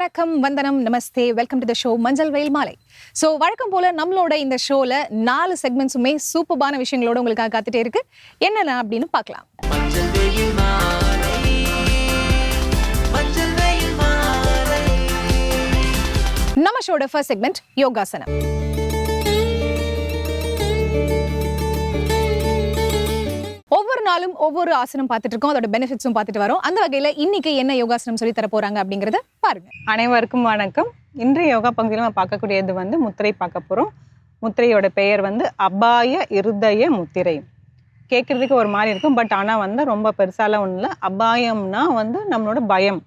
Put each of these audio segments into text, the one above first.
வணக்கம் வந்தனம் நமஸ்தே. Welcome to the show Manjal Veyil Maalai. So வழக்கம் போல நம்மளோட இந்த ஷோல நாலு செக்மெண்ட்ஸுமே சூப்பரான விஷயங்களோட உங்களுக்காக காத்துட்டே இருக்கு. என்னென்ன அப்படின்னு பார்க்கலாம். நம்ம ஷோட ஃபர்ஸ்ட் செக்மெண்ட் யோகாசனம். நாளும் ஒவ்வொரு ஆசனம் பார்த்துட்டு இருக்கோம். அதோட பெனிஃபிட்ஸும் பார்த்துட்டு வரோம். அந்த வகையில் இன்னைக்கு என்ன யோகாசனம் சொல்லி தர போறாங்க அப்படிங்கறத பாருங்க. அனைவருக்கும் வணக்கம். இன்றைய யோகா பகுதியில் நம்ம பார்க்கக்கூடியது வந்து முத்திரை பார்க்க போகிறோம் முத்திரையோட பெயர் வந்து அபாய இருதய முத்திரை. கேட்குறதுக்கு ஒரு மாதிரி இருக்கும். பட் ஆனால் வந்து ரொம்ப பெருசாலாம் ஒன்றும் இல்லை. அபாயம்னா வந்து நம்மளோட பயம்.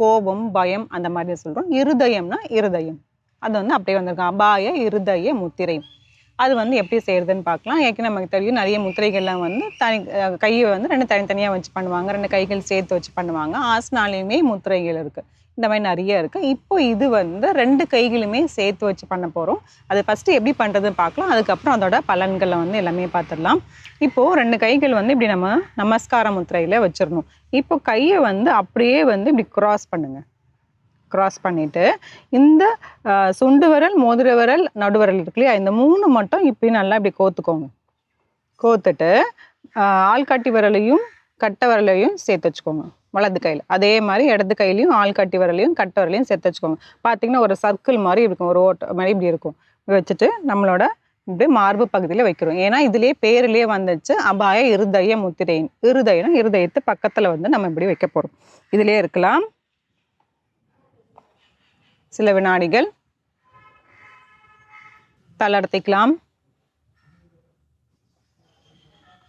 கோபம் பயம் அந்த மாதிரி சொல்கிறோம் இருதயம்னா இருதயம். அது வந்து அப்படியே வந்திருக்கும். அபாய இருதய முத்திரை. அது வந்து எப்படி செய்கிறதுன்னு பார்க்கலாம். ஏற்கனவே நமக்கு தெரியும் நிறைய முத்திரைகள்லாம் வந்து தனி கையை வந்து ரெண்டு தனித்தனியாக வச்சு பண்ணுவாங்க. ரெண்டு கைகள் சேர்த்து வச்சு பண்ணுவாங்க. ஆசனாலையுமே முத்திரைகள் இருக்குது இந்த மாதிரி நிறைய இருக்குது இப்போ இது வந்து ரெண்டு கைகளுமே சேர்த்து வச்சு பண்ண போகிறோம் அது ஃபஸ்ட்டு எப்படி பண்ணுறதுன்னு பார்க்கலாம். அதுக்கப்புறம் அதோட பலன்களை வந்து எல்லாமே பார்த்துடலாம். இப்போது ரெண்டு கைகள் வந்து இப்படி நம்ம நமஸ்கார முத்திரையில் வச்சிடணும். இப்போ கையை வந்து அப்படியே வந்து இப்படி க்ராஸ் பண்ணுங்கள் க்ராஸ் பண்ணிவிட்டு இந்த சுண்டு விரல் மோதிர விரல் நடுவிரல் இருக்கு இல்லையா? இந்த மூணு மட்டும் இப்படி நல்லா இப்படி கோத்துக்கோங்க. கோத்துட்டு ஆள்காட்டி விரலையும் கட்டை விரலையும் சேர்த்து வச்சுக்கோங்க. வலது கையில். அதே மாதிரி இடது கையிலையும் ஆள்காட்டி விரலையும் கட்டை விரலையும் சேர்த்து வச்சுக்கோங்க. பார்த்தீங்கன்னா ஒரு சர்க்கிள் மாதிரி இருக்கும் ஒரு ஓட்ட மாதிரி இப்படி இருக்கும். வச்சுட்டு நம்மளோட இப்படி மார்பு பகுதியில் வைக்கிறோம். ஏன்னா இதுலேயே பேர்லேயே வந்துச்சு. அபாய இருதய முத்திரை இருதயம் இருதயத்து பக்கத்தில் வந்து நம்ம இப்படி வைக்க போகிறோம் இதுலேயே இருக்கலாம். சில வினாடிகள். தளர்த்திக்கலாம்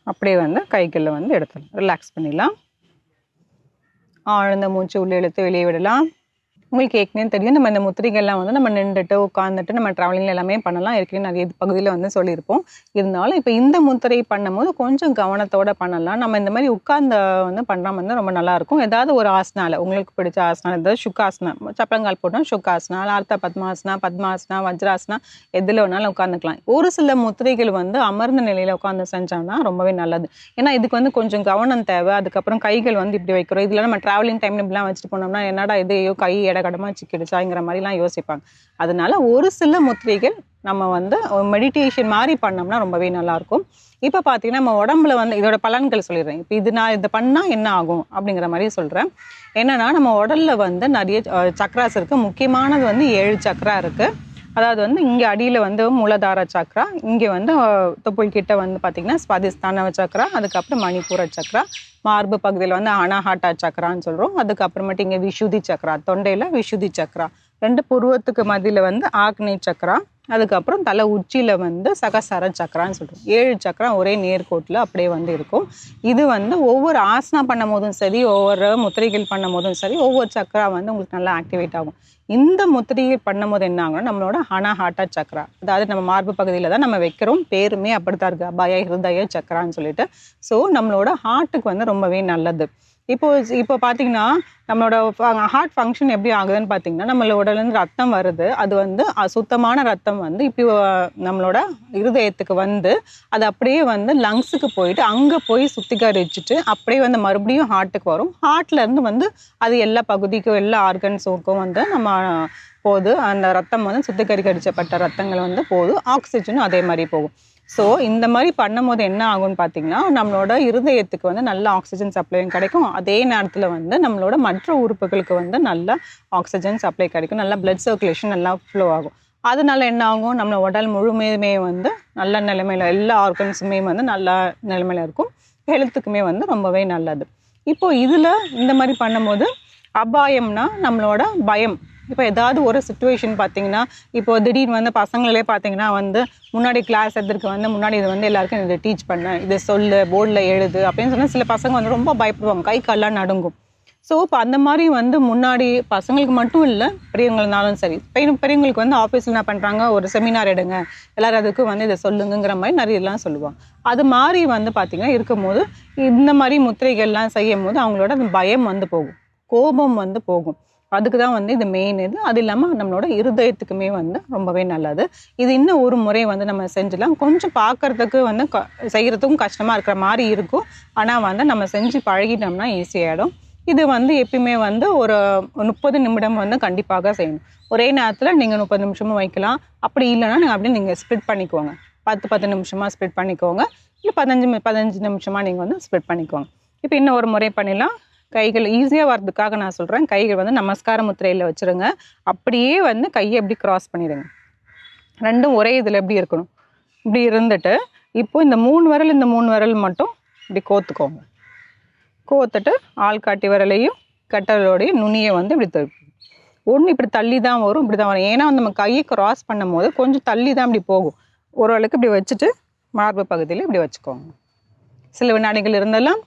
அப்படியே வந்து கைகளில் வந்து எடுத்துடலாம். ரிலாக்ஸ் பண்ணிடலாம். ஆழ்ந்த மூச்சு உள்ளே இழுத்து வெளியே விடலாம். உங்களுக்கு ஏற்கனவே தெரியும் நம்ம இந்த முத்திரைகள்லாம் வந்து நம்ம நின்றுட்டு உட்காந்துட்டு நம்ம ட்ராவலிங்கில் எல்லாமே பண்ணலாம். ஏற்கனவே நிறைய பகுதியில் வந்து சொல்லியிருப்போம். இருந்தாலும் இப்போ இந்த முத்திரை பண்ணும்போது கொஞ்சம் கவனத்தோட பண்ணலாம். நம்ம இந்த மாதிரி உட்கார்ந்த வந்து பண்ணுற வந்து ரொம்ப நல்லா இருக்கும் ஏதாவது ஒரு ஆசனால உங்களுக்கு பிடிச்ச ஆசனா ஏதாவது சுக்காசனம் சப்பளங்கால் போட்டோம் சுக்காசனா அர்த்த பத்மாசனா பத்மாசனா வஜ்ராசனா எதில் வேணாலும் உட்காந்துக்கலாம் ஒரு சில முத்திரைகள் வந்து அமர்ந்த நிலையில் உட்காந்து செஞ்சோம்னா ரொம்பவே நல்லது. ஏன்னா இதுக்கு வந்து கொஞ்சம் கவனம் தேவை. அதுக்கப்புறம் கைகள் வந்து இப்படி வைக்கிறோம். இதில் நம்ம ட்ராவலிங் டைம் இப்படிலாம் வச்சுட்டு போனோம்னா என்னடா இது? ஐயோ கை இடகடமா சிக்கிடுச்சாங்கிற மாதிரிலாம் யோசிப்பாங்க. அதனால ஒரு சில முத்திரைகள் நம்ம வந்து மெடிடேஷன் மாதிரி பண்ணோம்னா ரொம்பவே நல்லா இருக்கும் இப்போ பார்த்தீங்கன்னா நம்ம உடம்புல வந்து இதோட பலன்கள் சொல்லிடுறேன். இப்போ இது நான் இதை பண்ணால் என்ன ஆகும் அப்படிங்கிற மாதிரி சொல்கிறேன் என்னன்னா நம்ம உடலில் வந்து நிறைய சக்ராஸ் இருக்குது முக்கியமானது வந்து ஏழு சக்ரா இருக்குது அதாவது வந்து இங்கே அடியில் வந்து மூலதார சக்ரா இங்கே வந்து தொப்புள் கிட்ட வந்து பார்த்திங்கன்னா ஸ்வாதிஸ்தான சக்ரா அதுக்கப்புறம் மணிப்பூர சக்ரா மார்பு பகுதியில் வந்து அனாஹாட்டா சக்ரான்னு சொல்கிறோம் அதுக்கப்புறமேட்டு இங்கே விஷுதி சக்ரா தொண்டையில் விஷுதி சக்ரா. ரெண்டு புருவத்துக்கு மதியில் வந்து ஆக்னி சக்ரா அதுக்கப்புறம் தலை உச்சியில் வந்து சகசர சக்கரான்னு சொல்கிறோம் ஏழு சக்கரா ஒரே நேர்கோட்டில் அப்படியே வந்து இருக்கும். இது வந்து ஒவ்வொரு ஆசனா பண்ணும் போதும் சரி ஒவ்வொரு முத்திரைகள் பண்ணும் போதும் சரி ஒவ்வொரு சக்கரா வந்து உங்களுக்கு நல்லா ஆக்டிவேட் ஆகும். இந்த முத்திரையை பண்ணும்போது என்ன ஆகும்னா நம்மளோட ஹார்ட்டா சக்கரா அதாவது நம்ம மார்பு பகுதியில் தான் நம்ம வைக்கிறோம். பேருமே அப்படித்தான் இருக்கு. அபாய ஹிருதய சக்கரான்னு சொல்லிட்டு. ஸோ நம்மளோட ஹார்ட்டுக்கு வந்து ரொம்பவே நல்லது. இப்போ இப்போ பார்த்தீங்கன்னா நம்மளோட ஹார்ட் ஃபங்க்ஷன் எப்படி ஆகுதுன்னு பார்த்தீங்கன்னா நம்மளோட உடலேருந்து ரத்தம் வருது. அது வந்து அசுத்தமான ரத்தம் வந்து இப்போ நம்மளோட இருதயத்துக்கு வந்து அது அப்படியே வந்து லங்ஸுக்கு போயிட்டு அங்கே போய் சுத்திகரிச்சுட்டு அப்படியே வந்து மறுபடியும் ஹார்ட்டுக்கு வரும். ஹார்ட்லேருந்து வந்து அது எல்லா பகுதிக்கும் எல்லா ஆர்கன்ஸுக்கும் வந்து நம்ம போகுது. அந்த ரத்தம் வந்து சுத்திகரிக்கடிச்சப்பட்ட ரத்தங்கள் வந்து போகுது. ஆக்சிஜனும் அதே மாதிரி போகும். ஸோ இந்த மாதிரி பண்ணும்போது என்ன ஆகும்னு பார்த்தீங்கன்னா நம்மளோட இருதயத்துக்கு வந்து நல்ல ஆக்சிஜன் சப்ளையும் கிடைக்கும். அதே நேரத்தில் வந்து நம்மளோட மற்ற உறுப்புகளுக்கு வந்து நல்ல ஆக்சிஜன் சப்ளை கிடைக்கும். நல்ல பிளட் சர்க்குலேஷன் நல்லா ஃப்ளோ ஆகும். அதனால என்ன ஆகும்? நம்ம உடல் முழுமையுமே வந்து நல்ல நிலைமையில் எல்லா ஆர்கன்ஸுமே வந்து நல்ல நிலைமையில் இருக்கும். ஹெல்த்துக்குமே வந்து ரொம்பவே நல்லது. இப்போது இதில் இந்த மாதிரி பண்ணும்போது அபாயம்னா நம்மளோட பயம். இப்போ ஏதாவது ஒரு சுச்சுவேஷன் பார்த்தீங்கன்னா இப்போ திடீர்னு வந்து பசங்களே பார்த்தீங்கன்னா வந்து முன்னாடி கிளாஸ் எடுத்துருக்கு வந்து முன்னாடி இது வந்து எல்லாருக்கும் இதை டீச் பண்ண இதை சொல்லு போர்டில் எழுது அப்படின்னு சொன்னால் சில பசங்க வந்து ரொம்ப பயப்படுவாங்க கை கால்லாம் நடுங்கும். ஸோ இப்போ அந்த மாதிரி வந்து முன்னாடி பசங்களுக்கு மட்டும் இல்லை பெரியவங்களாலும் சரி பெரிய பெரியவங்களுக்கு வந்து ஆஃபீஸில் என்ன பண்ணுறாங்க ஒரு செமினார் எடுங்க எல்லாரும் அதுக்கு வந்து இதை சொல்லுங்கங்கிற மாதிரி நிறையலாம் சொல்லுவாங்க. அது மாதிரி வந்து பார்த்திங்கன்னா இருக்கும்போது இந்த மாதிரி முத்திரைகள்லாம் செய்யும் போது அவங்களோட அந்த பயம் வந்து போகும் கோபம் வந்து போகும். அதுக்கு தான் வந்து இது மெயின் இது. அது இல்லாமல் நம்மளோட இருதயத்துக்குமே வந்து ரொம்பவே நல்லது. இது இன்னும் ஒரு முறை வந்து நம்ம செஞ்சிடலாம் கொஞ்சம் பார்க்கறதுக்கு வந்து க செய்கிறதுக்கும் கஷ்டமாக இருக்கிற மாதிரி இருக்கும். ஆனால் வந்து நம்ம செஞ்சு பழகிட்டோம்னா ஈஸியாகிடும் இது வந்து எப்பயுமே வந்து ஒரு முப்பது நிமிடம் வந்து கண்டிப்பாக செய்யணும். ஒரே நேரத்தில் நீங்கள் முப்பது நிமிஷமும் வைக்கலாம். அப்படி இல்லைன்னா நீங்கள் அப்படியே நீங்கள் ஸ்ப்ளிட் பண்ணிக்கோங்க. பத்து பத்து நிமிஷமாக ஸ்ப்ளிட் பண்ணிக்கோங்க. இல்லை பதினஞ்சு பதினஞ்சு நிமிஷமாக நீங்கள் வந்து ஸ்ப்ளிட் பண்ணிக்கோங்க. இப்போ இன்னும் ஒரு முறை பண்ணிடலாம். கைகள் ஈஸியாக வர்றதுக்காக நான் சொல்கிறேன் கைகள் வந்து நமஸ்கார முத்திரையில் வச்சுருங்க. அப்படியே வந்து கையை இப்படி க்ராஸ் பண்ணிடுங்க. ரெண்டும் ஒரே இதில் எப்படி இருக்கணும்? இப்படி இருந்துட்டு இப்போ இந்த மூணு விரல் இந்த மூணு விரல் மட்டும் இப்படி கோத்துக்கோங்க. கோத்துட்டு ஆள்காட்டி விரலையும் கட்டலோடையும் நுனியை வந்து இப்படி திருப்பி ஒன்று இப்படி தள்ளி தான் வரும் இப்படி தான் வரும். ஏன்னா நம்ம கையை க்ராஸ் பண்ணும் போது கொஞ்சம் தள்ளி தான் இப்படி போகும். ஓரளவுக்கு இப்படி வச்சுட்டு மார்பு பகுதியில் இப்படி வச்சுக்கோங்க. சில வினாடிகள் இருந்தெல்லாம்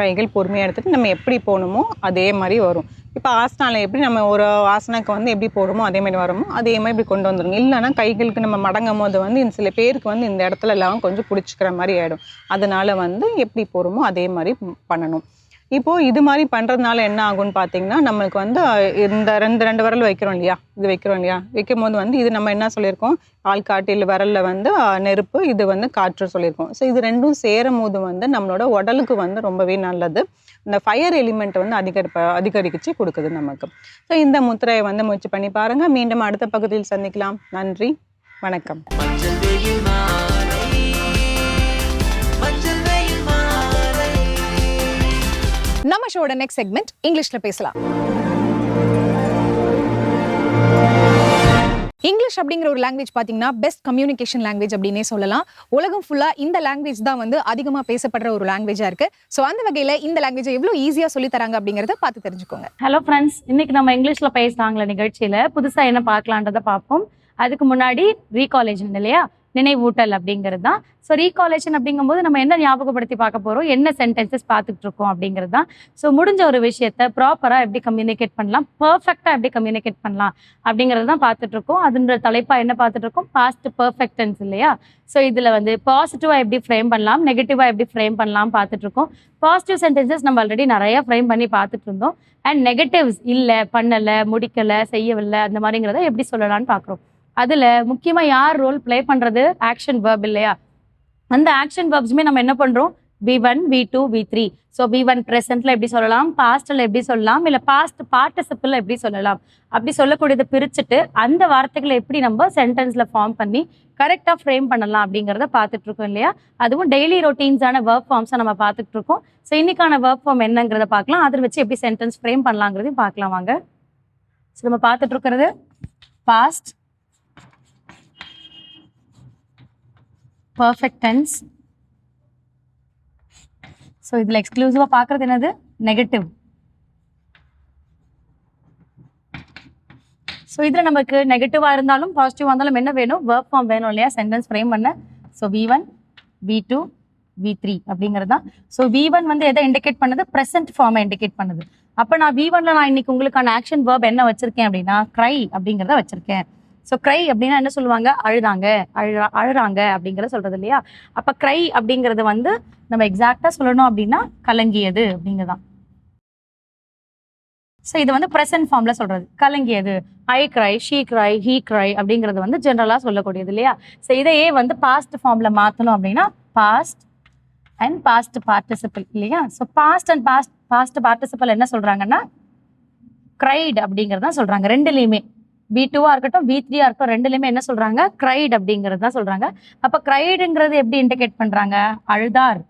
கைகள் பொறுமையாக எடுத்துட்டு நம்ம எப்படி போகணுமோ அதே மாதிரி வரும். இப்போ ஆசனால எப்படி நம்ம ஒரு ஆசனாக்கு வந்து எப்படி போடுமோ அதே மாதிரி வரமோ அதே மாதிரி இப்படி கொண்டு வந்துடும் இல்லைன்னா கைகளுக்கு நம்ம மடங்கும் போது வந்து இந்த சில பேருக்கு வந்து இந்த இடத்துல எல்லாம் கொஞ்சம் பிடிச்சிக்கிற மாதிரி ஆகிடும் அதனால வந்து எப்படி போகிறோமோ அதே மாதிரி பண்ணணும். இப்போ இது மாதிரி பண்ணுறதுனால என்ன ஆகும்னு பார்த்தீங்கன்னா நம்மளுக்கு வந்து இந்த ரெண்டு ரெண்டு விரல் வைக்கிறோம் இல்லையா? இது வைக்கிறோம் இல்லையா? வைக்கும் போது வந்து இது நம்ம என்ன சொல்லியிருக்கோம்? ஆள்காட்டில் விரலில் வந்து நெருப்பு இது வந்து காற்று சொல்லியிருக்கோம். ஸோ இது ரெண்டும் சேரும் போது வந்து நம்மளோட உடலுக்கு வந்து ரொம்பவே நல்லது. இந்த ஃபயர் எலிமெண்ட் வந்து அதிகரிப்ப அதிகரிச்சு கொடுக்குது நமக்கு. ஸோ இந்த முத்திரையை வந்து முயற்சி பண்ணி பாருங்க. மீண்டும் அடுத்த பகுதியில் சந்திக்கலாம். நன்றி. வணக்கம். நம்ம ஷோட நெக்ஸ்ட் செக்மெண்ட் இங்கிலீஷ்ல பேசலாம். இங்கிலீஷ் அப்படிங்கிற ஒரு லாங்குவேஜ் பார்த்தீங்கன்னா பெஸ்ட் கம்யூனிகேஷன் லாங்குவேஜ் அப்படின்னே சொல்லலாம். உலகம் ஃபுல்லாக இந்த லாங்குவேஜ் தான் வந்து அதிகமாக பேசப்படுற ஒரு லாங்குவேஜாக இருக்கு. ஸோ அந்த வகையில் இந்த லாங்குவேஜை எவ்வளோ ஈஸியாக சொல்லி தராங்க அப்படிங்கிறத பார்த்து தெரிஞ்சுக்கோங்க. ஹலோ ஃப்ரெண்ட்ஸ் இன்னைக்கு நம்ம இங்கிலீஷில் பேசுகிறாங்களே நிகழ்ச்சியில். புதுசாக என்ன பார்க்கலான்றத பார்ப்போம். அதுக்கு முன்னாடி ரீகாலேஜ் இல்லையா? நினைவூட்டல் அப்படிங்கிறது தான். ஸோ ரீகாலேஷன் அப்படிங்கும்போது நம்ம என்ன ஞாபகப்படுத்தி பார்க்க போகிறோம் என்ன சென்டென்சஸ் பார்த்துட்டு இருக்கோம் அப்படிங்கிறது தான். ஸோ முடிஞ்ச ஒரு விஷயத்த ப்ராப்பராக எப்படி கம்யூனிகேட் பண்ணலாம்? பர்ஃபெக்டாக எப்படி கம்யூனிகேட் பண்ணலாம்? அப்படிங்கிறது தான் பார்த்துட்டு இருக்கோம். அதுன்ற தலைப்பாக என்ன பார்த்துட்டு இருக்கோம்? பாஸ்ட் பர்ஃபெக்டன்ஸ் இல்லையா? ஸோ இதில் வந்து பாசிட்டிவாக எப்படி ஃப்ரேம் பண்ணலாம்? நெகட்டிவாக எப்படி ஃப்ரேம் பண்ணலாம் பார்த்துட்டு இருக்கோம். பாசிட்டிவ் சென்டென்சஸ் நம்ம ஆல்ரெடி நிறைய ஃப்ரேம் பண்ணி பார்த்துட்டு இருந்தோம். அண்ட் நெகட்டிவ்ஸ் இல்லை பண்ணலை முடிக்கலை செய்யவில்லை அந்த மாதிரிங்கிறத எப்படி சொல்லலாம்னு பார்க்குறோம். அதில் முக்கியமாக யார் ரோல் ப்ளே பண்ணுறது ஆக்ஷன் வேர்ப் இல்லையா? அந்த ஆக்ஷன் வேர்ப்ஸுமே நம்ம என்ன பண்ணுறோம் V one V two V three so V one ப்ரெசென்ட்டில் எப்படி சொல்லலாம்? பாஸ்டில் எப்படி சொல்லலாம்? இல்லை பாஸ்ட் பார்ட்டிசிப்பில் எப்படி சொல்லலாம்? அப்படி சொல்லக்கூடியதை பிரிச்சுட்டு அந்த வார்த்தைகளை எப்படி நம்ம சென்டென்ஸில் ஃபார்ம் பண்ணி கரெக்டாக ஃப்ரேம் பண்ணலாம் அப்படிங்கிறத பார்த்துட்ருக்கோம் இல்லையா? அதுவும் டெய்லி ரொட்டீன்ஸான ஒர்க் ஃபார்ம்ஸை நம்ம பார்த்துட்ருக்கோம் ஸோ இன்னைக்கான ஒர்க் ஃபார்ம் என்னங்கிறத பார்க்கலாம். அதை வச்சு எப்படி சென்டென்ஸ் ஃப்ரேம் பண்ணலாங்கிறதையும் பார்க்கலாம் வாங்க. ஸோ நம்ம பார்த்துட்ருக்கிறது பாஸ்ட் பர்ஃபெக்ட் டென்ஸ் ஸோ இதில் எக்ஸ்க்ளூசிவாக பார்க்குறது என்னது? நெகட்டிவ் ஸோ இதில் நமக்கு நெகட்டிவாக இருந்தாலும் பாசிட்டிவாக இருந்தாலும் என்ன வேணும்? ஒர்க் ஃபார்ம் வேணும் இல்லையா? சென்டென்ஸ் ஃப்ரேம் பண்ண. So V one V two V three அப்படிங்கிறது. தான் ஸோ வி ஒன் வந்து எதை இண்டிகேட் பண்ணுது? ப்ரெசென்ட் ஃபார்மை இண்டிகேட் பண்ணுது. அப்போ நான் வி ஒன்ல நான் இன்னைக்கு உங்களுக்கான ஆக்ஷன் வேர்ப் என்ன வச்சிருக்கேன் அப்படின்னா க்ரை அப்படிங்கிறத வச்சிருக்கேன். ஸோ க்ரை அப்படின்னா என்ன சொல்லுவாங்க? அழுதாங்க. அழுறா அழுறாங்க அப்படிங்கிறத சொல்றது இல்லையா? அப்போ க்ரை அப்படிங்கிறது வந்து நம்ம எக்ஸாக்டாக சொல்லணும் அப்படின்னா கலங்கியது அப்படிங்கிறதான் ஸோ இது வந்து ப்ரெசன்ட் ஃபார்ம்ல சொல்றது. கலங்கியது. I cry she cry he cry அப்படிங்கிறது வந்து ஜென்ரலாக சொல்லக்கூடியது இல்லையா? ஸோ இதையே வந்து பாஸ்ட் ஃபார்ம்ல மாற்றணும் அப்படின்னா பாஸ்ட் அண்ட் பாஸ்ட் பார்ட்டிசிபிள் இல்லையா? So past and past past participle என்ன சொல்றாங்கன்னா? க்ரைட் அப்படிங்கிறதான் சொல்கிறாங்க சொல்றாங்க. ரெண்டுலேயுமே. பி டூவா இருக்கட்டும் பி த்ரீயா இருக்கட்டும் ரெண்டுலையுமே என்ன சொல்றாங்க? க்ரைட் அப்படிங்கிறது தான் சொல்றாங்க. அப்ப க்ரைடுங்கிறது எப்படி இண்டிகேட் பண்றாங்க? அழுதார்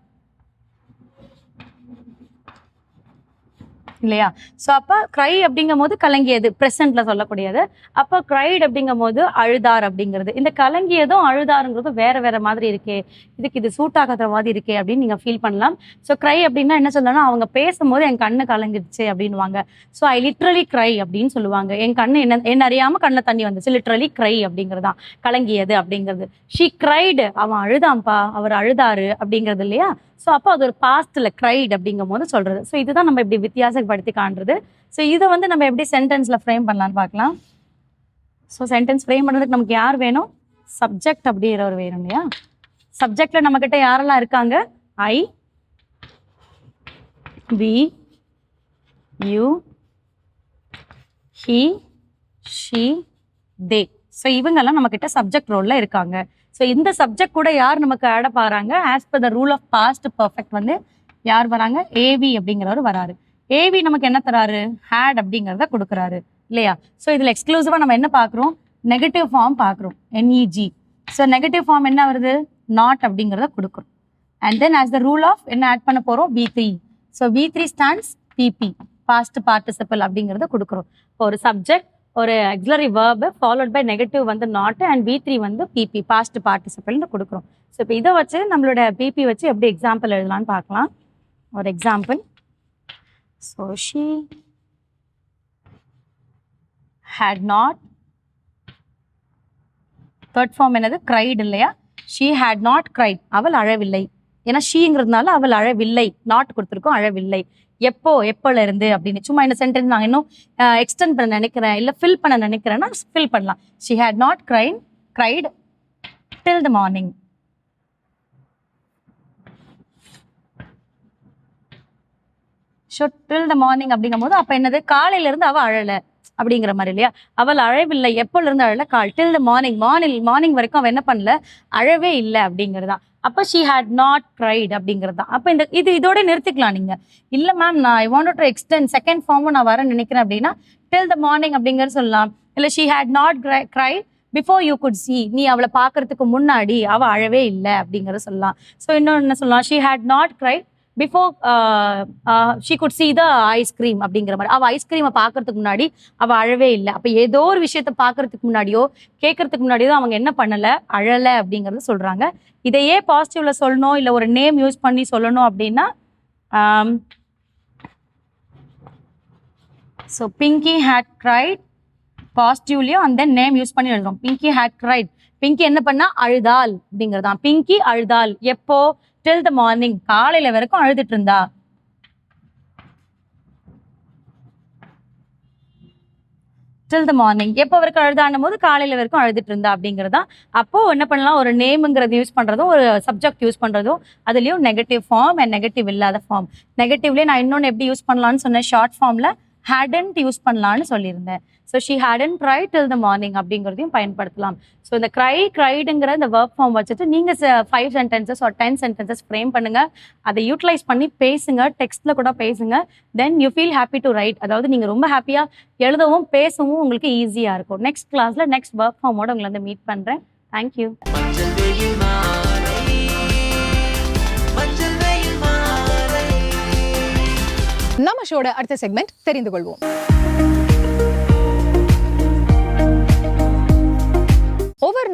இல்லையா? ஸோ அப்போ க்ரை அப்படிங்கும் போது கலங்கியது ப்ரெசென்ட்ல சொல்லக்கூடியது. அப்போ க்ரைட் அப்படிங்கும் போது அழுதார் அப்படிங்கிறது. இந்த கலங்கியதும் அழுதாருங்கிறதும் வேற வேற மாதிரி இருக்கே. இதுக்கு இது சூட் ஆகாத மாதிரி இருக்கே அப்படின்னு நீங்கள் ஃபீல் பண்ணலாம். ஸோ க்ரை அப்படின்னா என்ன சொல்லணும்னா அவங்க பேசும்போது என் கண்ணு கலங்கிடுச்சு அப்படின்னுவாங்க. ஸோ ஐ லிட்ரலி க்ரை அப்படின்னு சொல்லுவாங்க. என் கண்ணு என்ன என்ன அறியாமல் கண்ணில் தண்ணி வந்துச்சு. லிட்ரலி க்ரை அப்படிங்கிறது தான். கலங்கியது அப்படிங்கிறது. ஷீ க்ரைடு அவன் அழுதான்ப்பா. அவர் அழுதாரு அப்படிங்கிறது இல்லையா? ஸோ அப்போ அது ஒரு பாஸ்டில் க்ரைட் அப்படிங்கும் போது சொல்கிறது ஸோ இதுதான் நம்ம இப்படி வித்தியாசப்படுத்தி காண்றது. ஸோ இதை வந்து நம்ம எப்படி சென்டென்ஸில் ஃப்ரேம் பண்ணலான்னு பார்க்கலாம். ஸோ சென்டென்ஸ் ஃப்ரேம் பண்ணுறதுக்கு நமக்கு யார் வேணும்? சப்ஜெக்ட் அப்படிங்கிறவர் வேணும் இல்லையா? சப்ஜெக்டில் நம்மக்கிட்ட யாரெல்லாம் இருக்காங்க? I we you he she they so இவங்கெல்லாம் நம்மக்கிட்ட சப்ஜெக்ட் ரோலில் இருக்காங்க. ஸோ இந்த சப்ஜெக்ட் கூட யார் நமக்கு ஆட பாறாங்க as per the rule of past perfect வந்து யார் வராங்க? ஏவி அப்படிங்கிறவர் வராரு. ஏவி நமக்கு என்ன தராரு? ஹேட் அப்படிங்கிறத கொடுக்குறாரு. இல்லையா? ஸோ இதில் எக்ஸ்க்ளூசிவாக நம்ம என்ன பார்க்குறோம்? நெகட்டிவ் ஃபார்ம் பார்க்குறோம். என்இஜி ஸோ நெகட்டிவ் ஃபார்ம் என்ன வருது? நாட் அப்படிங்கிறத கொடுக்குறோம். And then as the rule of என்ன ஆட் பண்ண போகிறோம் V three so V three stands PP past participle அப்படிங்கிறத கொடுக்குறோம். இப்போ ஒரு சப்ஜெக்ட் ஒரு auxiliary verb followed by negative வந்து நாட் அண்ட் பி த்ரீ வந்து பிபி பாஸ்ட் பார்ட்டிசிபல்னு கொடுக்குறோம். ஸோ இப்போ இதை வச்சு நம்மளோட பிபி வச்சு எப்படி எக்ஸாம்பிள் எழுதலாம்னு பார்க்கலாம். ஒரு example so she had not third form என்னது? க்ரைட் இல்லையா? ஷீ ஹேட் நாட் க்ரைட் அவள் அழவில்லை. ஏன்னா ஷீங்கிறதுனால அவள் அழவில்லை. நாட் கொடுத்துருக்கோம் அழவில்லை. எப்போ எப்போல இருந்து அப்படின்னு. சும்மா இந்த சென்டென்ஸ் நான் இன்னும் எக்ஸ்டெண்ட் பண்ண நினைக்கிறேன். இல்லை ஃபில் பண்ண நினைக்கிறேன்னா ஃபில் பண்ணலாம். She had not cried cried till the morning so till the morning அப்படிங்கும்போது அப்போ என்னது? காலையிலேருந்து அவள் அழலை. அப்படிங்கிற மாதிரி இல்லையா? அவள் அழவில்லை. எப்போல இருந்து அழல? கால். Till the morning morning morning வரைக்கும் அவள் என்ன பண்ணல? அழவே இல்லை அப்படிங்கிறதா. அப்போ ஷீ ஹேட் நாட் க்ரைட் அப்படிங்கிறது. தான் அப்போ இந்த இது இதோட நிறுத்திக்கலாம் நீங்கள் இல்லை மேம் நான் I want to extend second ஃபார்மும் நான் வர நினைக்கிறேன் அப்படின்னா டில் த மார்னிங் அப்படிங்கிறது சொல்லலாம். இல்லை she had not cry before you could see நீ அவளை பார்க்கறதுக்கு முன்னாடி அவள் அழவே இல்லை அப்படிங்கிறத சொல்லலாம். ஸோ இன்னொன்று என்ன சொல்லலாம்? She had not cried before she could see the ice cream அப்படிங்கிற மாதிரி. அவள் ஐஸ்கிரீமை பார்க்கறதுக்கு முன்னாடி அவள் அழவே இல்லை. அப்போ ஏதோ ஒரு விஷயத்த பார்க்கறதுக்கு முன்னாடியோ கேட்கறதுக்கு முன்னாடியோ அவங்க என்ன பண்ணலை? அழலை அப்படிங்கிறத சொல்கிறாங்க இதையே பாசிட்டிவ்ல சொல்லணும் இல்லை ஒரு நேம் யூஸ் பண்ணி சொல்லணும் அப்படின்னா ஸோ பிங்கி ஹேட் க்ரைட் பாசிட்டிவ்லையும் அந்த நேம் யூஸ் பண்ணி எழுதுறோம் பிங்கி ஹேட் க்ரைட் பிங்கி என்ன பண்ணா? அழுதாள் அப்படிங்கிறதான். பிங்கி அழுதாள். எப்போ? டில் த மார்னிங் காலையில வரைக்கும் அழுதுட்டு இருந்தா. டில் த மார்னிங் எப்போ வரைக்கும் அழுதான்னும் போது காலையில வரைக்கும் அழுதுட்டு இருந்தா அப்படிங்கிறதா. அப்போ என்ன பண்ணலாம்? ஒரு நேமுங்கிறது யூஸ் பண்றதும் ஒரு சப்ஜெக்ட் யூஸ் பண்றதும் அதுலயும் நெகட்டிவ் ஃபார்ம் அண்ட் நெகட்டிவ் இல்லாத ஃபார்ம் நெகட்டிவ்லேயே நான் இன்னொன்று எப்படி யூஸ் பண்ணலாம்னு சொன்னேன் ஷார்ட் ஃபார்ம்ல ஹேடன்ட் யூஸ் பண்ணலான்னு சொல்லியிருந்தேன். So she hadn't try till the morning அப்படிங்கிறதையும் பயன்படுத்தலாம். ஸோ இந்த க்ரை க்ரைடுங்கிற இந்த ஒர்க் ஃபார்ம் வச்சுட்டு நீங்கள் ஃபைவ் சென்டென்சஸ் ஒரு டென் சென்டென்சஸ் ஃப்ரேம் பண்ணுங்கள் அதை யூட்டிலைஸ் பண்ணி பேசுங்க. டெக்ஸ்ட்டில் கூட பேசுங்க. Then you feel happy to write அதாவது நீங்கள் ரொம்ப ஹாப்பியாக எழுதவும் பேசவும் உங்களுக்கு ஈஸியாக இருக்கும். நெக்ஸ்ட் கிளாஸில் நெக்ஸ்ட் ஒர்க் ஃபார்மோட உங்களை வந்து மீட் பண்ணுறேன் தேங்க்யூ நம்ம ஷோட அடுத்த செக்மெண்ட் தெரிந்து கொள்வோம்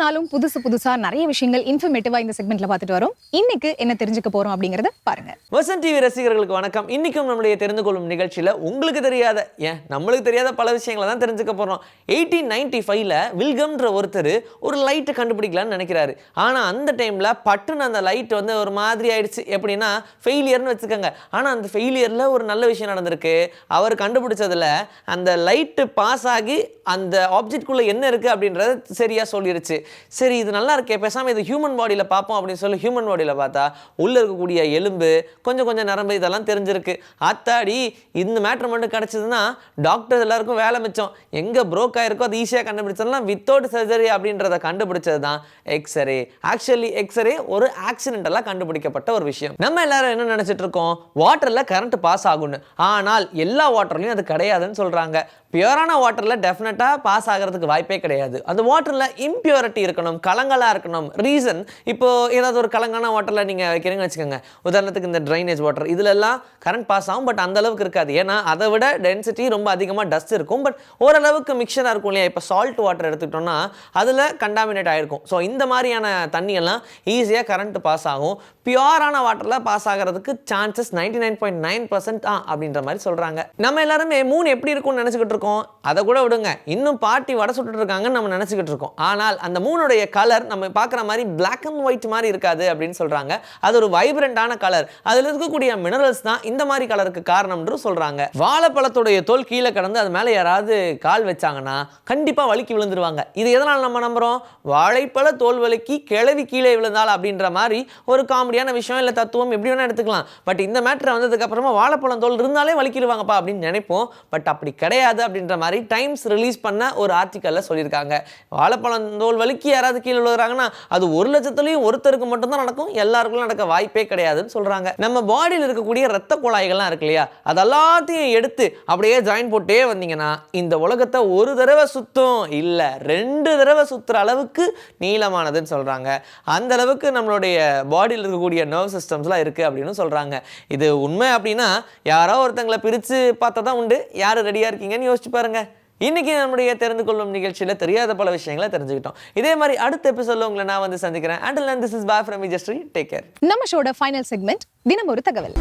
நாளும் புதுசு புதுசா நிறைய விஷயங்கள் இன்ஃபர்மேட்டிவா இந்த செக்மெண்ட்ல பார்த்துட்டு வரோம். இன்னைக்கு என்ன தெரிஞ்சுக்க போறோம் அப்படிங்கறத பாருங்க. வசன் டிவி ரசிகர்களுக்கு வணக்கம். இன்னைக்கும் நம்மளுடைய தெரிந்து கொள்ளும் நிகழ்ச்சியில் உங்களுக்கு தெரியாத ஏன் நம்மளுக்கு தெரியாத பல விஷயங்களை தான் தெரிஞ்சுக்க போகிறோம் எயிட்டீன் நைன்டி ஃபைவ்ல வில்கம்ன்ற ஒருத்தர் ஒரு லைட்டை கண்டுபிடிக்கலாம்னு நினைக்கிறாரு. ஆனால் அந்த டைமில் பட்டுன்னு அந்த லைட் வந்து ஒரு மாதிரி ஆயிடுச்சு. எப்படின்னா ஃபெயிலியர்னு வச்சுக்கோங்க. ஆனால் அந்த ஃபெயிலியரில் ஒரு நல்ல விஷயம் நடந்திருக்கு. அவர் கண்டுபிடிச்சதுல அந்த லைட்டு பாஸ் ஆகி அந்த ஆப்ஜெக்ட்குள்ளே என்ன இருக்குது அப்படின்றத சரியாக சொல்லிருச்சு. சரி இது நல்லா இருக்கே பேசாமல் இது ஹியூமன் பாடியில் பார்ப்போம் அப்படின்னு சொல்லி ஹியூமன் பாடியில் பார்த்தா உள்ளே இருக்கக்கூடிய எலும்பு கொஞ்சம் கொஞ்சம் நரம்பு இதெல்லாம் தெரிஞ்சிருக்கு. அத்தாடி இந்த மேட்ரு மட்டும் கிடச்சிதுன்னா டாக்டர் எல்லாருக்கும் வேலை மிச்சம். எங்கே ப்ரோக் ஆகிருக்கோ அது ஈஸியாக கண்டுபிடிச்சதுலாம் வித்தவுட் சர்ஜரி அப்படின்றத கண்டுபிடிச்சது தான் எக்ஸ்ரே ஆக்சுவலி எக்ஸ்ரே ஒரு ஆக்சிடென்டெல்லாம் கண்டுபிடிக்கப்பட்ட ஒரு விஷயம். நம்ம எல்லாரும் என்ன நினச்சிட்டு இருக்கோம்? வாட்டரில் கரண்ட் பாஸ் ஆகும்னு. ஆனால் எல்லா வாட்டர்லையும் அது கிடையாதுன்னு சொல்கிறாங்க பியூரான வாட்டரில் டெஃபினட்டாக பாஸ் ஆகிறதுக்கு வாய்ப்பே கிடையாது. அந்த வாட்டரில் இம்பியூரிட்டி இருக்கணும் கலங்கலாக இருக்கணும் ரீசன் இப்போ ஏதாவது ஒரு கலங்கான வாட்டரில் நீங்கள் வைக்கிறீங்கன்னு வச்சுக்கோங்க. உதாரணத்துக்கு இந்த ட்ரைனேஜ் வாட்டர் இதுலெல்லாம் கரண்ட் பாஸ் ஆகும் பட் அந்த அளவுக்கு இருக்காது. ஏன்னா அதை விட டென்சிட்டி ரொம்ப அதிகமாக டஸ்ட் இருக்கும். பட் ஓரளவுக்கு மிக்சராக இருக்கும் இல்லையா? இப்போ சால்ட் வாட்டர் எடுத்துக்கிட்டோம்னா அதில் கண்டாமினேட் ஆகிருக்கும் ஸோ இந்த மாதிரியான தண்ணியெல்லாம் ஈஸியாக கரண்ட் பாஸ் ஆகும். பியூரான வாட்டரில் பாஸ் ஆகிறதுக்கு chances ninety nine point nine percent ஆ அப்படின்ற மாதிரி சொல்கிறாங்க நம்ம எல்லாருமே மூணு எப்படி இருக்கும்னு நினச்சிக்கிட்டு இருக்கும். அதை கூட விடுங்க. இன்னும் பாட்டி வடை சுட்டுட்டு இருக்காங்கன்னு நம்ம நினச்சிக்கிட்டு இருக்கோம். ஆனால் அந்த மூணுடைய கலர் நம்ம பார்க்குற மாதிரி பிளாக் அண்ட் ஒயிட் மாதிரி இருக்காது அப்படின்னு சொல்கிறாங்க அது ஒரு வைப்ரண்டான கலர் அதில் இருக்கக்கூடிய மினரல்ஸ் தான் இந்த மாதிரி கலருக்கு காரணம்னு சொல்கிறாங்க வாழைப்பழத்துடைய தோல் கீழே கடந்து அது மேலே யாராவது கால் வச்சாங்கன்னா கண்டிப்பாக வலிக்கு விழுந்துருவாங்க. இது எதனால் நம்ம நம்புகிறோம் வாழைப்பழ தோல் வலிக்கு கிளவி கீழே விழுந்தால் அப்படின்ற மாதிரி ஒரு காமெடியான விஷயம் இல்லை தத்துவம். எப்படி வேணால் எடுத்துக்கலாம். பட் இந்த மேட்ரு வந்ததுக்கப்புறமா வாழைப்பழம் தோல் இருந்தாலே வலிக்கிடுவாங்கப்பா அப்படின்னு நினைப்போம். பட் அப்படி கிடையாது அப்படின்ற மாதிரி டைம்ஸ் ரிலீஸ் பண்ண ஒரு ஆர்டிக்கலில் சொல்லியிருக்காங்க. வாழைப்பழம் தோல் வலிக்கு யாராவது கீழே விழுகிறாங்கன்னா அது ஒரு லட்சத்துலேயும் ஒருத்தருக்கு மட்டும்தான் நடக்கும் எல்லாருக்கும் நடக்க வாய்ப்பே கிடையாதுன்னு சொல்கிறாங்க நம்ம பாடியில் இருக்கக்கூடிய ரத்த குழாய்கள்லாம் இருக்கு இல்லையா? அதெல்லாத்தையும் எடுத்து அப்படியே ஜாயின் போட்டே வந்தீங்கன்னா இந்த உலகத்தை ஒரு தடவை சுத்தும். இல்லை ரெண்டு தடவை சுத்துற அளவுக்கு நீளமானதுன்னு சொல்கிறாங்க அந்த அளவுக்கு நம்மளுடைய பாடியில் இருக்கக்கூடிய நர்வ் சிஸ்டம்ஸ்லாம் இருக்குது அப்படின்னு சொல்கிறாங்க இது உண்மை அப்படின்னா யாரோ ஒருத்தங்களை பிரித்து பார்த்தா தான் உண்டு யார் ரெடியாக இருக்கீங்கன்னு யோசிச்சு பாருங்க. இன்னைக்கு நம்முடைய தெரிந்து கொள்ளும் நிகழ்ச்சியில் தெரியாத பல விஷயங்களை தெரிஞ்சுக்கிட்டோம். இதே மாதிரி அடுத்த எபிசோட்ல உங்களை நான் வந்து சந்திக்கிறேன். And this is bye from Vijayasri take care நம்ம ஷோட ஃபைனல் செக்மெண்ட் தினம் ஒரு தகவல்.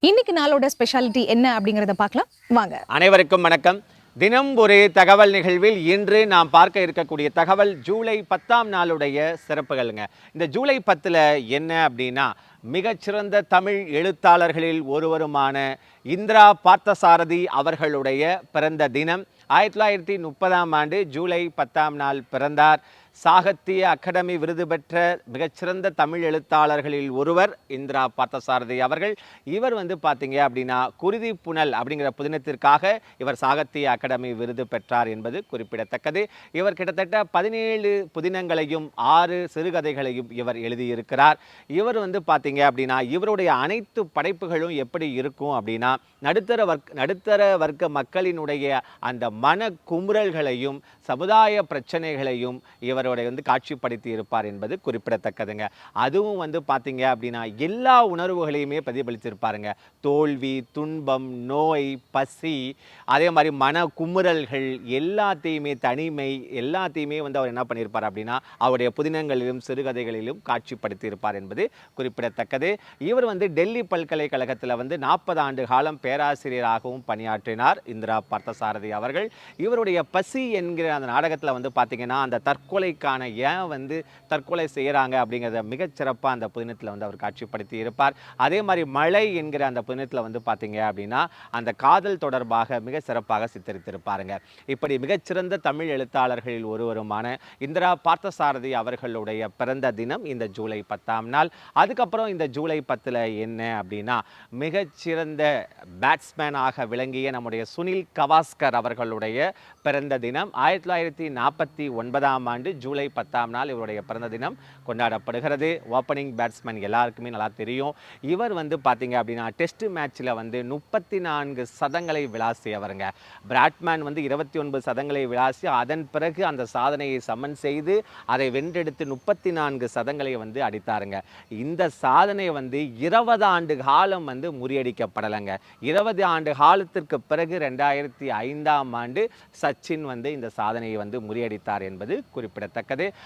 இன்னைக்கு நாளோட ஸ்பெஷாலிட்டி என்ன அப்படிங்கறத பார்க்கலாம். வாங்க. அனைவருக்கும் வணக்கம். தினம் ஒரு தகவல் நிகழ்வில் இன்று நாம் பார்க்க இருக்கக்கூடிய தகவல் ஜூலை பத்தாம் நாளுடைய சிறப்புகளுங்க. இந்த ஜூலை பத்தில் என்ன அப்படின்னா மிகச்சிறந்த தமிழ் எழுத்தாளர்களில் ஒருவருமான இந்திரா பார்த்தசாரதி அவர்களுடைய பிறந்த தினம். ஆயிரத்தி தொள்ளாயிரத்தி முப்பதாம் ஆண்டு ஜூலை பத்தாம் நாள் பிறந்தார். சாகித்ய அகாடமி விருது பெற்ற மிகச்சிறந்த தமிழ் எழுத்தாளர்களில் ஒருவர் இந்திரா பார்த்தசாரதி அவர்கள். இவர் வந்து பார்த்தீங்க அப்படின்னா குருதி புனல் அப்படிங்கிற புதினத்திற்காக இவர் சாகித்ய அகாடமி விருது பெற்றார் என்பது குறிப்பிடத்தக்கது. இவர் கிட்டத்தட்ட பதினேழு புதினங்களையும் ஆறு சிறுகதைகளையும் இவர் எழுதியிருக்கிறார். இவர் வந்து பார்த்தீங்க அப்படின்னா இவருடைய அனைத்து படைப்புகளும் எப்படி இருக்கும் அப்படின்னா நடுத்தர வர்க் நடுத்தர வர்க்க மக்களினுடைய அந்த மன குமுறல்களையும் சமுதாய பிரச்சனைகளையும் இவர் அவருடைய வந்து காட்சிப்படுத்தி இருப்பார் என்பது குறிப்பிடத்தக்கதுங்க. அதுவும் வந்து பார்த்தீங்க அப்படின்னா எல்லா உணர்வுகளையுமே பிரதிபலித்திருப்பாருங்க. தோல்வி துன்பம் நோய் பசி அதே மாதிரி மன குமுறல்கள் எல்லாத்தையுமே தனிமை எல்லாத்தையுமே வந்து அவர் என்ன பண்ணியிருப்பார் அப்படின்னா அவருடைய புதினங்களிலும் சிறுகதைகளிலும் காட்சிப்படுத்தி இருப்பார் என்பது குறிப்பிடத்தக்கது. இவர் வந்து டெல்லி பல்கலைக்கழகத்தில் வந்து நாற்பது ஆண்டு காலம் பேராசிரியராகவும் பணியாற்றினார் இந்திரா பார்த்தசாரதி அவர்கள். இவருடைய பசி என்கிற அந்த நாடகத்தில் வந்து பார்த்தீங்கன்னா அந்த தற்கொலை தற்கொலைக்கான ஏன் வந்து தற்கொலை செய்கிறாங்க அப்படிங்கிறத மிகச்சிறப்பாக அந்த புதினத்தில் வந்து அவர் காட்சிப்படுத்தி இருப்பார். அதே மாதிரி மழை என்கிற அந்த புதினத்தில் வந்து பார்த்தீங்க அப்படின்னா அந்த காதல் தொடர்பாக மிக சிறப்பாக சித்தரித்திருப்பாருங்க. இப்படி மிகச்சிறந்த தமிழ் எழுத்தாளர்களில் ஒருவருமான இந்திரா பார்த்தசாரதி அவர்களுடைய பிறந்த தினம் இந்த ஜூலை பத்தாம் நாள். அதுக்கப்புறம் இந்த ஜூலை பத்தில் என்ன அப்படின்னா மிகச்சிறந்த பேட்ஸ்மேனாக விளங்கிய நம்முடைய சுனில் கவாஸ்கர் அவர்களுடைய பிறந்த தினம். ஆயிரத்தி தொள்ளாயிரத்தி நாற்பத்தி ஒன்பதாம் ஆண்டு ஜூலை பத்தாம் நாள் இவருடைய பிறந்த தினம் கொண்டாடப்படுகிறது. ஓப்பனிங் பேட்ஸ்மேன் எல்லாருக்குமே நல்லா தெரியும். இவர் வந்து பார்த்தீங்க அப்படின்னா டெஸ்ட் மேட்ச்சில் வந்து முப்பத்தி நான்கு சதங்களை விளாசியவருங்க பிராட்மேன் வந்து இருபத்தி ஒன்பது சதங்களை விளாசி அதன் பிறகு அந்த சாதனையை சமன் செய்து அதை வென்றெடுத்து முப்பத்தி நான்கு சதங்களை வந்து அடித்தாருங்க. இந்த சாதனை வந்து இருபது ஆண்டு காலம் வந்து முறியடிக்கப்படலைங்க. இருபது ஆண்டு காலத்திற்கு பிறகு ரெண்டாயிரத்தி ஐந்தாம் ஆண்டு சச்சின் வந்து இந்த சாதனையை வந்து முறியடித்தார் என்பது குறிப்பிடத்தக்கது.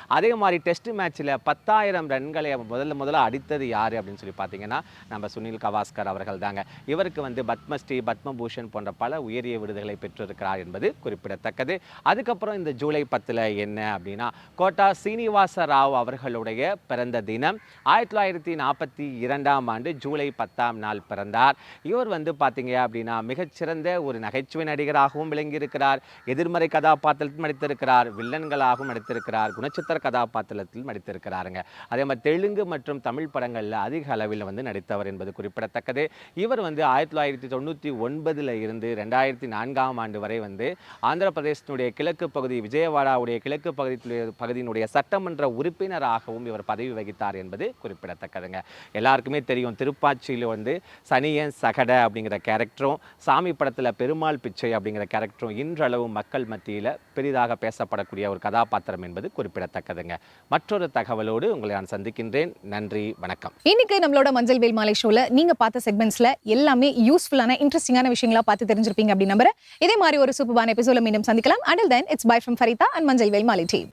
அதே மாதிரி டெஸ்ட் மேட்ச்சில் பத்தாயிரம் ரன்களை முதல்ல முதல்ல அடித்தது யார் அப்படின்னு சொல்லி பார்த்தீங்கன்னா நம்ம சுனில் கவாஸ்கர் அவர்கள் தாங்க. இவருக்கு வந்து பத்மஸ்ரீ பத்மபூஷன் போன்ற பல உயரிய விருதுகளை பெற்றிருக்கிறார் என்பது குறிப்பிடத்தக்கது. அதுக்கப்புறம் இந்த ஜூலை பத்தில் என்ன அப்படின்னா கோட்டா சீனிவாச ராவ் அவர்களுடைய பிறந்த தினம். ஆயிரத்தி தொள்ளாயிரத்தி நாற்பத்தி இரண்டாம் ஆண்டு ஜூலை பத்தாம் நாள் பிறந்தார். இவர் வந்து பார்த்தீங்க அப்படின்னா மிகச்சிறந்த ஒரு நகைச்சுவை நடிகராகவும் விளங்கியிருக்கிறார். எதிர்மறை கதாபாத்திரத்தில் நடித்திருக்கிறார். வில்லன்களாகவும் நடித்திருக்கிறார். குணச்சித்திர கதாபாத்திரத்தில் நடித்திருக்கிறாருங்க. அதே மாதிரி தெலுங்கு மற்றும் தமிழ் படங்களில் அதிக அளவில் வந்து நடித்தவர் என்பது குறிப்பிடத்தக்கது. இவர் வந்து ஆயிரத்தி தொள்ளாயிரத்தி தொண்ணூற்றி ஒன்பதில் இருந்து ரெண்டாயிரத்தி நான்காம் ஆண்டு வரை வந்து ஆந்திர பிரதேசத்தினுடைய கிழக்கு பகுதி விஜயவாடாவுடைய கிழக்கு பகுதி பகுதியினுடைய சட்டமன்ற உறுப்பினராகவும் இவர் பதவி வகித்தார் என்பது குறிப்பிடத்தக்கதுங்க. எல்லாருக்குமே தெரியும் திருப்பாச்சியில் வந்து சனியன் சகட அப்படிங்கிற கேரக்டரும் சாமி படத்தில் பெருமாள் பிச்சை அப்படிங்கிற கேரக்டரும் இன்றளவு மக்கள் மத்தியில் பெரிதாக பேசப்படக்கூடிய ஒரு கதாபாத்திரம் என்பது என்பது குறிப்பிடத்தக்கதுங்க. மற்றொரு தகவலோடு உங்களை நான் சந்திக்கின்றேன். நன்றி வணக்கம். இன்னைக்கு நம்மளோட மஞ்சள் வேல் மாலை ஷோல நீங்க பார்த்த செக்மெண்ட்ஸ்ல எல்லாமே யூஸ்ஃபுல்லான இன்ட்ரெஸ்டிங்கான விஷயங்களா பார்த்து தெரிஞ்சிருப்பீங்க அப்படின்னு நம்புறேன். இதே மாதிரி ஒரு சூப்பரான எபிசோட மீண்டும் சந்திக்கலாம். Until then it's bye from Farida and Manjal Vel Maalai team